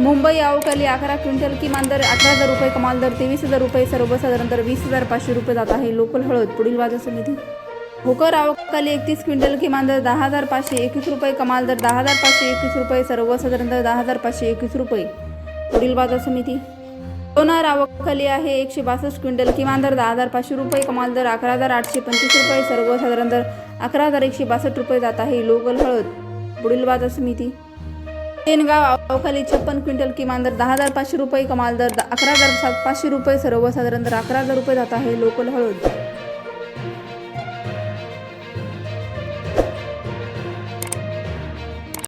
मुंबई अवकाली अकरा क्विंटल किमान दर अठरा हजार रुपये कमाल दर तेवीस हजार रुपये सर्वसाधारण दर वीस हजार पाचशे रुपये जात आहे. लोकल हळद पुढील बाजार समिती. भोकर अवकाली एकतीस क्विंटल किमान दर दहा हजार पाचशे एकवीस रुपये कमाल दर दहा हजार पाचशे एकवीस रुपये सर्वसाधारण दर दहा हजार पाचशे एकवीस रुपये. पुढील बाजार समिती. सोनार अवकाली आहे. एकशे बासष्ट क्विंटल किमान दर दहा हजार पाचशे रुपये कमाल दर अकरा हजार आठशे पंचवीस रुपये सर्वसाधारण दर अकरा हजार एकशे बासष्ट रुपये जात आहे. लोकल हळद पुढील बाजार समिती. तेनगाव अवखाली छप्पन क्विंटल किमान दर दहा हजार पाचशे रुपये कमाल दर द- अकरा हजार सात पाचशे रुपये सर्वसाधारण दर अकरा हजार रुपये जात आहे लोकल हळद.